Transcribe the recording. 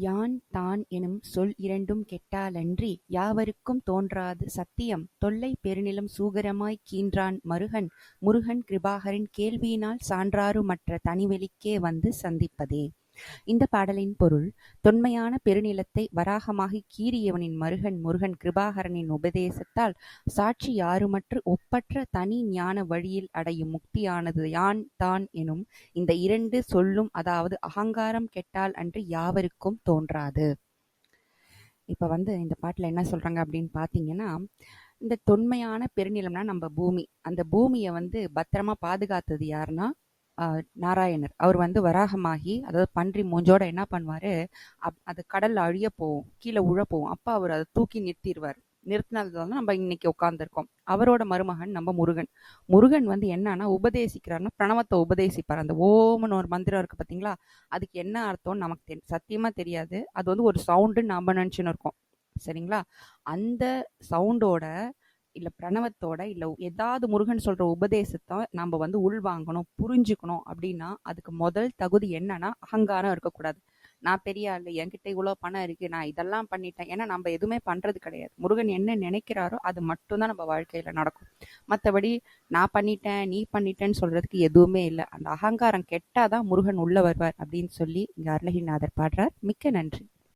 யான் தான் எனும் சொல் இரண்டும் கெட்டாலன்றி யாவருக்கும் தோன்றாது சத்தியம் தொல்லைப் பெருநிலம் சூகரமாய்க் கீன்றான் மருகன் முருகன் கிருபாகரன் கேள்வியினால் சான்றாறுமற்ற தனிவெளிக்கே வந்து சந்திப்பதே. இந்தப் பாடலின் பொருள் தொன்மையான பெருநிலத்தை வராகமாகிக் கீறியவனின் மருகன் முருகன் கிருபாகரனின் உபதேசத்தால் சாட்சி யாருமற்று ஒப்பற்ற தனி ஞான வழியில் அடையும் முக்தியானது யான் தான் எனும் இந்த இரண்டு சொல்லும் அதாவது அகங்காரம் கெட்டால் அன்று யாவருக்கும் தோன்றாது. இப்ப வந்து இந்த பாட்டுல என்ன சொல்றாங்க அப்படின்னு பார்த்தீங்கன்னா, இந்த தொன்மையான பெருநிலம்னா நம்ம பூமி. அந்த பூமியை வந்து பத்திரமா பாதுகாத்தது யாருன்னா, நாராயணர். அவர் வந்து வராகமாகி, அதாவது பன்றி மூஞ்சோட என்ன பண்ணுவார் அப் அது கடல்ல அழியப் போகும். கீழே உழப் போகும். அவர் அதை தூக்கி நிறுத்திடுவார் நிறுத்தினதுனால தான் நம்ம இன்னைக்கு உட்காந்துருக்கோம் அவரோட மருமகன் நம்ம முருகன். முருகன் வந்து என்னன்னா உபதேசிக்கிறாருன்னா பிரணவத்தை உபதேசிப்பார். அந்த ஓம்னு ஒரு மந்திரம் இருக்கு பார்த்தீங்களா? அதுக்கு என்ன அர்த்தம்னு நமக்கு தெரியும் சத்தியமா தெரியாது. அது வந்து ஒரு சவுண்டுன்னு நம்ம நினச்சின்னு இருக்கோம். சரிங்களா? அந்த சவுண்டோட, இல்ல பிரணவத்தோட, இல்ல ஏதாவது முருகன் சொல்ற உபதேசத்தை நம்ம வந்து உள்வாங்கணும், புரிஞ்சுக்கணும் அப்படின்னா, அதுக்கு முதல் தகுதி என்னன்னா, அகங்காரம் இருக்கக்கூடாது. நான் பெரிய ஆளு, என்கிட்ட இவ்வளோ பணம் இருக்கு, நான் இதெல்லாம் பண்ணிட்டேன். ஏன்னா நம்ம எதுவுமே பண்றது கிடையாது. முருகன் என்ன நினைக்கிறாரோ, அது மட்டும்தான் நம்ம வாழ்க்கையில நடக்கும். மற்றபடி நான் பண்ணிட்டேன், நீ பண்ணிட்டேன்னு சொல்றதுக்கு எதுவுமே இல்லை அந்த அகங்காரம் கெட்டால் தான் முருகன் உள்ள வருவார் அப்படின்னு சொல்லி இங்க அருணகிரிநாதர் பாடுறார். மிக்க நன்றி.